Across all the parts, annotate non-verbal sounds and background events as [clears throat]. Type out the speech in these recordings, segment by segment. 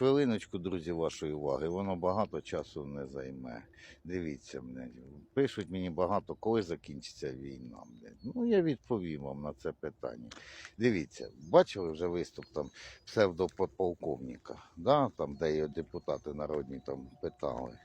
Хвилиночку, друзі, вашої уваги. Воно багато часу не займе. Дивіться, блядь. Пишуть мені багато, коли закінчиться війна. Ну, я відповім вам на це питання. Дивіться, бачили вже виступ там псевдоподполковника, да? там, де його депутати народні там питали.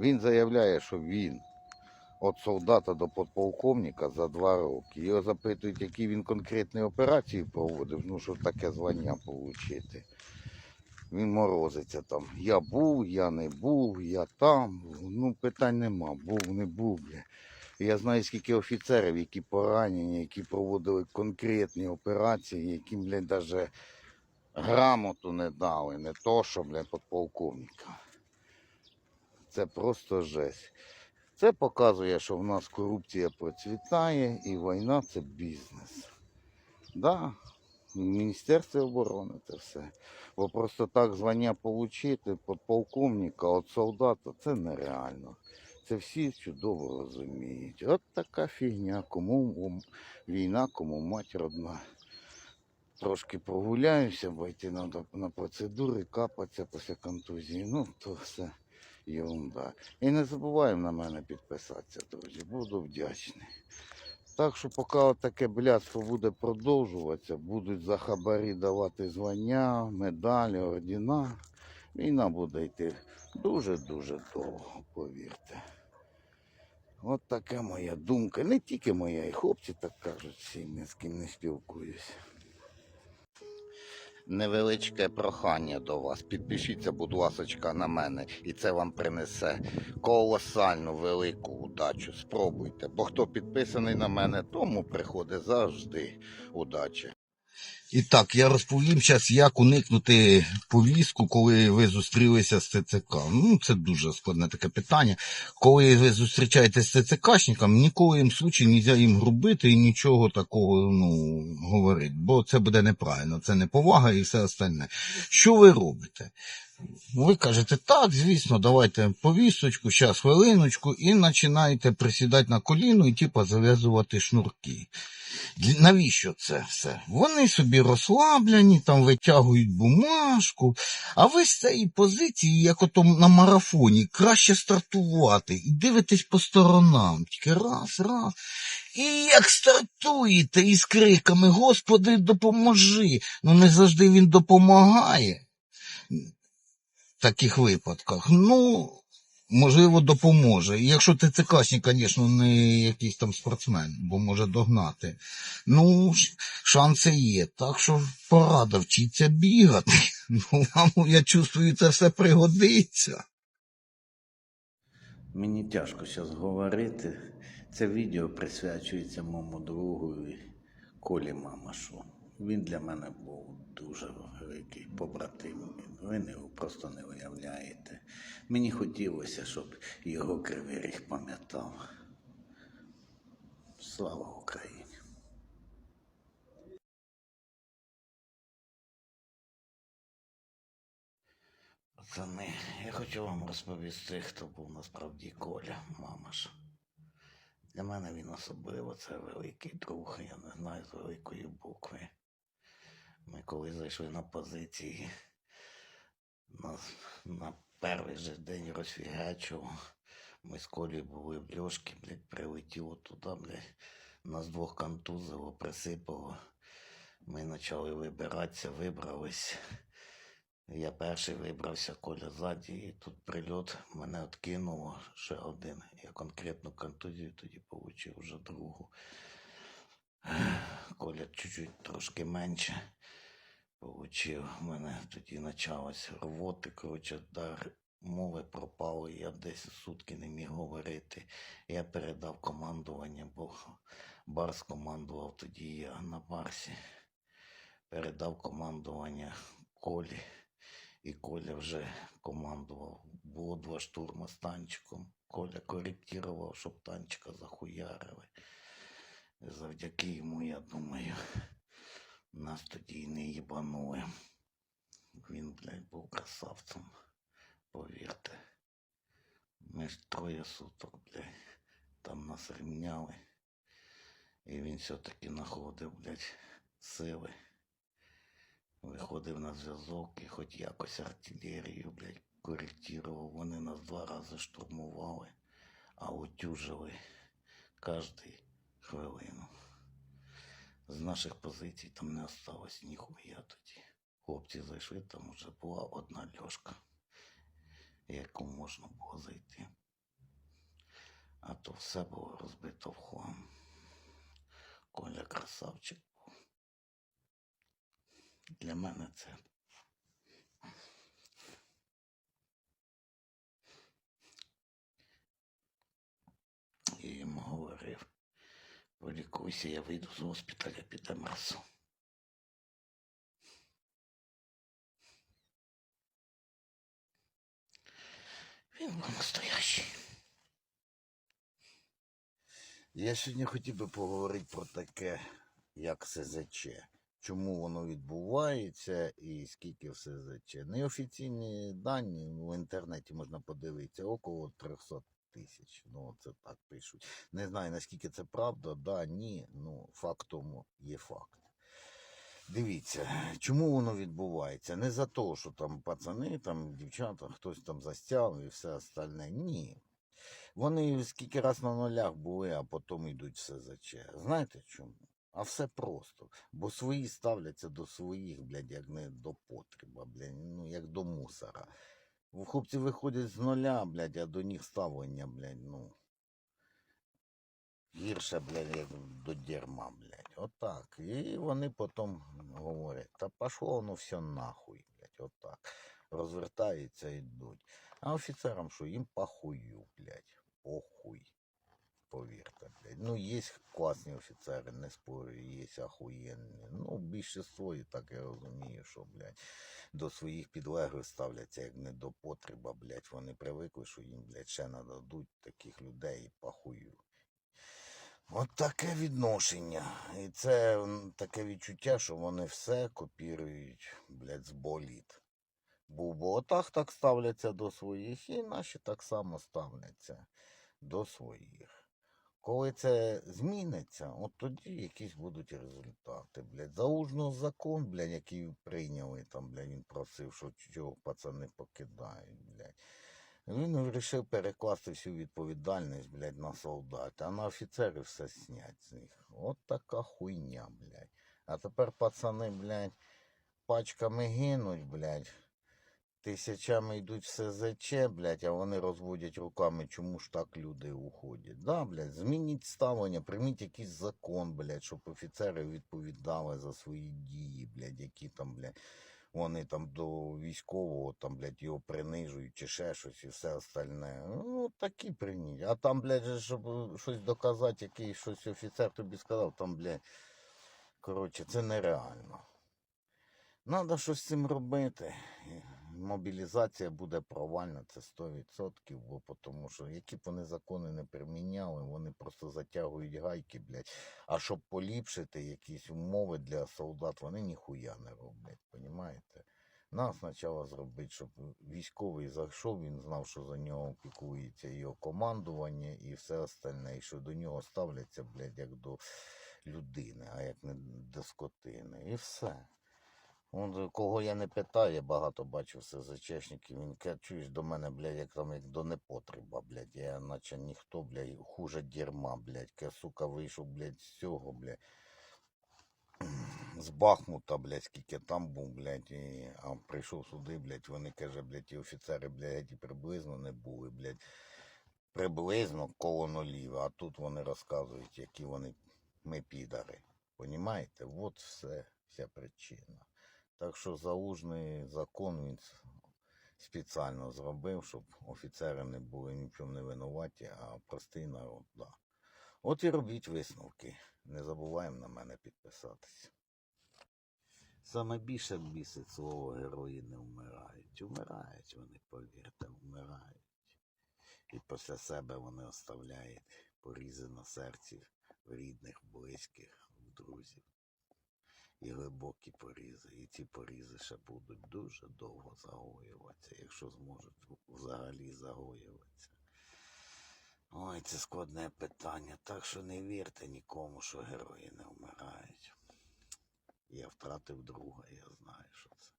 Він заявляє, що він від солдата до подполковника за два роки. Його запитують, які він конкретні операції проводив, ну, щоб таке звання отримати. Він морозиться там. Я був, я не був, я там. Ну, питань нема. Був, не був. Бля. Я знаю, скільки офіцерів, які поранені, які проводили конкретні операції, яким, блядь, навіть грамоту не дали, не то, що, блядь, подполковника. Це просто жесть. Це показує, що в нас корупція процвітає і війна це бізнес. Да, Міністерстві оборони це все. Бо просто так звання отримати подполковника від солдата це нереально. Це всі чудово розуміють. От така фігня, кому війна, кому мать родна. Трошки прогуляюся, бо йти треба на процедури, капатися після контузії. Ну, то все ерунда. І не забуваємо на мене підписатися, друзі. Буду вдячний. Так що поки таке блядство буде продовжуватися, будуть за хабарі давати звання, медалі, ордіна, війна буде йти дуже-дуже довго, повірте. От така моя думка. Не тільки моя, і хлопці так кажуть, всі не з ким не спілкуюся. Невеличке прохання до вас. Підпишіться, будь ласочка, на мене, і це вам принесе колосальну велику удачу. Спробуйте. Бо хто підписаний на мене, тому приходить завжди удача. І так, я розповім зараз, як уникнути повістку, коли ви зустрілися з ТЦК. Ну, це дуже складне таке питання. Коли ви зустрічаєтесь з ЦЦКшником, ніколи їм случай не можна їм грубити і нічого такого ну, говорити, бо це буде неправильно, це неповага і все остальне. Що ви робите? Ви кажете, так, звісно, давайте повісточку, зараз хвилиночку, і починаєте присідати на коліно і типа зав'язувати шнурки. Навіщо це все? Вони собі розслаблені, там витягують бумажку, а ви з цієї позиції, як ото на марафоні, краще стартувати і дивитесь по сторонам. Тільки раз, раз. І як стартуєте із криками Господи, допоможи. Ну не завжди він допомагає таких випадках. Ну, можливо, допоможе. Якщо ТЦКшник, звісно, не якийсь там спортсмен, бо може догнати. Ну, шанси є. Так що порада вчиться бігати. [laughs] Ну, вам, я чувствую, це все пригодиться. Мені тяжко зараз говорити. Це відео присвячується моєму другу Колі Мамашу. Він для мене був дуже великий побратим. Ви не просто не уявляєте. Мені хотілося, щоб його кривий пам'ятав. Слава Україні! Пацани, я хочу вам розповісти, хто був насправді Коля, мамаш. Для мене він особливо це великий друг, я не знаю з великої букви. Ми коли зайшли на позиції, на, на перший же день розфігачував. Ми з Колею були в льошки, блядь, прилетіло туди, блядь, нас двох контузило, присипало. Ми почали вибиратися, вибрались. Я перший вибрався, Коля ззаді, і тут прильот мене откинуло ще один. Я конкретну контузію тоді отримав вже другу. Коля чуть-чуть трошки менше получив. У мене тоді почалась рвоти, коротше, дар мови пропало, я десь сутки не міг говорити. Я передав командування, бо Барс командував тоді я на Барсі. Передав командування Колі. І Коля вже командував. Було два штурми з танчиком. Коля коректував, щоб танчика захуярили. Завдяки йому, я думаю, нас тоді і не їбанули. Він, блядь, був красавцем. Повірте. Ми ж троє суток, блядь, там нас рівняли. І він все-таки знаходив, блядь, сили Виходив на зв'язок і хоч якось артилерію, блядь, коректував. Вони нас два рази штурмували, а утюжили кожну хвилину. З наших позицій там не осталось ніхуя тоді. Хлопці зайшли, там вже була одна льошка, яку можна було зайти. А то все було розбито в хлам. Коля красавчик. Для мене це. Я йому говорив, полікуйся, я вийду з госпіталя під МРСу. Він був настоящий. Я сьогодні хотів би поговорити про таке, як СЗЧ. Чому воно відбувається і скільки в СЗЧ. Неофіційні дані в інтернеті можна подивитися, около 300 тисяч. Ну, це так пишуть. Не знаю, наскільки це правда, да, ні. Ну, факт тому є факт. Дивіться, чому воно відбувається? Не за те, що там пацани, там дівчата, хтось там застяв і все остальне. Ні. Вони скільки раз на нулях були, а потім йдуть в СЗЧ. Знаєте чому? А все просто. Бо свої ставляться до своїх, блядь, як не до потреба, блядь, ну як до мусора. Хлопці виходять з нуля, блядь, а до них ставлення, блядь, ну. Гірше, блядь, як до дерьма, блядь. Отак. І вони потім говорять, та пошло воно все нахуй, блядь, отак. Розвертаються і йдуть. А офіцерам що, їм похую, блядь, похуй. Повірте, блядь. Ну, є класні офіцери, не спорю, є охуєнні. Ну, більшість і так я розумію, що, блядь, до своїх підлеглих ставляться як не до потреба, блядь. Вони привикли, що їм, блядь, ще нададуть таких людей і похую. От таке відношення. І це таке відчуття, що вони все копірують, блядь, з боліт. Бо в ботах так ставляться до своїх, і наші так само ставляться до своїх. Коли це зміниться, от тоді якісь будуть результати. Блядь. Заужно закон, блядь, який прийняли, там, блядь, він просив, що чого пацани покидають, блядь. Він вирішив перекласти всю відповідальність, блядь, на солдат, а на офіцерів все снять з них. От така хуйня, блядь. А тепер пацани, блядь, пачками гинуть, блядь. Тисячами йдуть в СЗЧ, блядь, а вони розводять руками, чому ж так люди уходять. Да, блядь, змініть ставлення, прийміть якийсь закон, блядь, щоб офіцери відповідали за свої дії, блядь, які там, блядь, вони там до військового, там, блядь, його принижують чи ще щось і все остальне. Ну, такі прийміть. А там, блядь, щоб е, щось доказати, який щось офіцер тобі сказав, там, блядь, коротше, це нереально. Надо щось з цим робити. Мобілізація буде провальна, це 100%, бо тому що які б вони закони не приміняли, вони просто затягують гайки, блядь. А щоб поліпшити якісь умови для солдат, вони ніхуя не роблять, понімаєте? Нам спочатку зробити, щоб військовий зайшов, він знав, що за нього піклується його командування і все остальне, і що до нього ставляться, блядь, як до людини, а як не до скотини. І все. Он, кого я не питаю, я багато бачив СЗЧшників, він каже, до мене, блядь, як там як до непотреба, блядь. Я наче ніхто, блядь, хуже дерьма, блядь. Ке, сука, вийшов, блядь, з цього, блядь. З Бахмута, блядь, скільки там був, блядь, і, а прийшов сюди, блядь, вони каже, блядь, ті офіцери, блядь, і приблизно не були, блядь. Приблизно коло нулів, а тут вони розказують, які вони ми підари. Понімаєте? От все, вся причина. Так що заужний закон він спеціально зробив, щоб офіцери не були нічим не винуваті, а простий народ, да. От і робіть висновки. Не забуваємо на мене підписатися. Саме більше бісить слово герої не вмирають. Вмирають вони, повірте, вмирають. І після себе вони оставляють порізи на серці в рідних, близьких, в друзів і глибокі порізи. І ці порізи ще будуть дуже довго загоюватися, якщо зможуть взагалі загоюватися. Ой, це складне питання. Так що не вірте нікому, що герої не вмирають. Я втратив друга, я знаю, що це.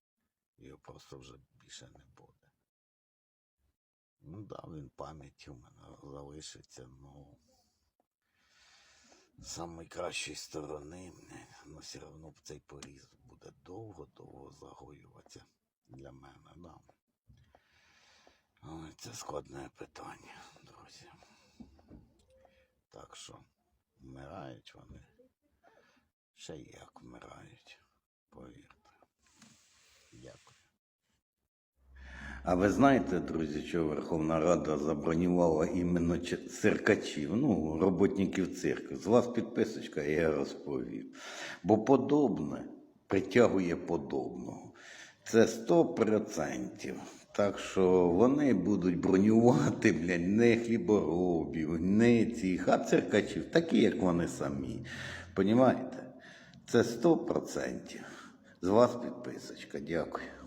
Його просто вже більше не буде. Ну да, він пам'ять у мене залишиться, ну. З найкращої сторони, ну все одно цей поріз буде довго-довго загоюватися для мене, да. Ой, це складне питання, друзі. Так що вмирають вони. Ще як вмирають, повірте. Дякую. А ви знаєте, друзі, що Верховна Рада забронювала іменно циркачів, ну, роботників цирку. З вас підписочка, я розповів. Бо подобне притягує подобного. Це 100%. Так що вони будуть бронювати, блядь, не хліборобів, не цих, а циркачів, такі, як вони самі. Понімаєте? Це 100%. З вас підписочка, дякую.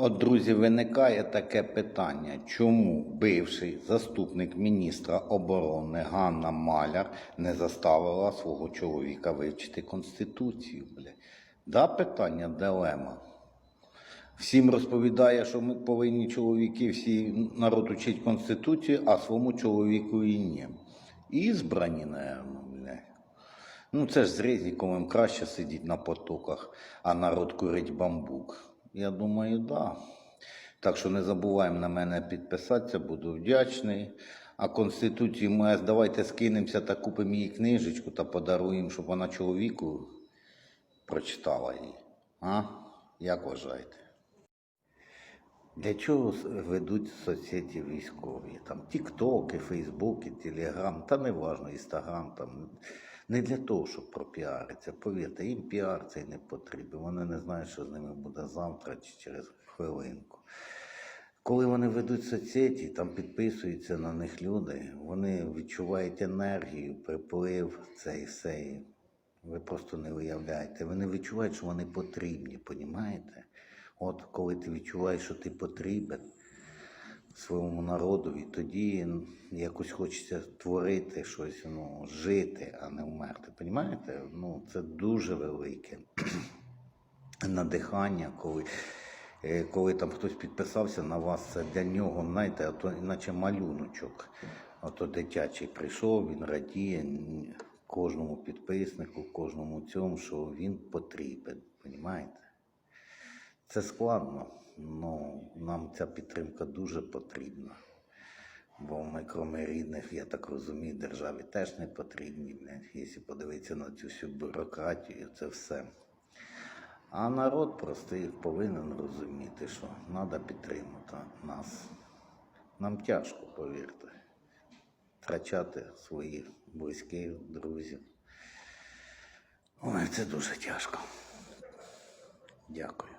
От, друзі, виникає таке питання, чому бивший заступник міністра оборони Ганна Маляр не заставила свого чоловіка вивчити Конституцію? Бля? Да, питання дилема. Всім розповідає, що ми повинні чоловіки, всі народ учить Конституцію, а своєму чоловіку і ні. І збрані, напевно, бля. Ну, це ж з Резніковим краще сидіть на потоках, а народ курить бамбук. Я думаю, да. Так що не забуваємо на мене підписатися, буду вдячний. А Конституцію МС давайте скинемося та купимо їй книжечку та подаруємо, щоб вона чоловіку прочитала її. А? Як вважаєте? Для чого ведуть соцсеті військові? Там Тіктоки, Фейсбуки, Телеграм, та не важно, Інстаграм там. Не для того, щоб пропіаритися. Повірте, їм піар цей не потрібен. Вони не знають, що з ними буде завтра чи через хвилинку. Коли вони ведуть соцсеті, там підписуються на них люди, вони відчувають енергію, приплив, це і все. Ви просто не уявляєте. Вони відчувають, що вони потрібні, понімаєте? От коли ти відчуваєш, що ти потрібен своєму народові, тоді якось хочеться творити щось, ну, жити, а не вмерти. Понімаєте? Ну, це дуже велике [clears throat] надихання, коли, е, коли там хтось підписався на вас, це для нього, знаєте, а то іначе малюночок. Ото дитячий прийшов, він радіє кожному підписнику, кожному цьому, що він потрібен. Понімаєте? Це складно, але нам ця підтримка дуже потрібна. Бо ми, крім рідних, я так розумію, державі теж не потрібні. Якщо подивитися на цю всю бюрократію, це все. А народ простий повинен розуміти, що треба підтримати нас. Нам тяжко, повірте, втрачати своїх близьких, друзів. Ой, це дуже тяжко. Дякую.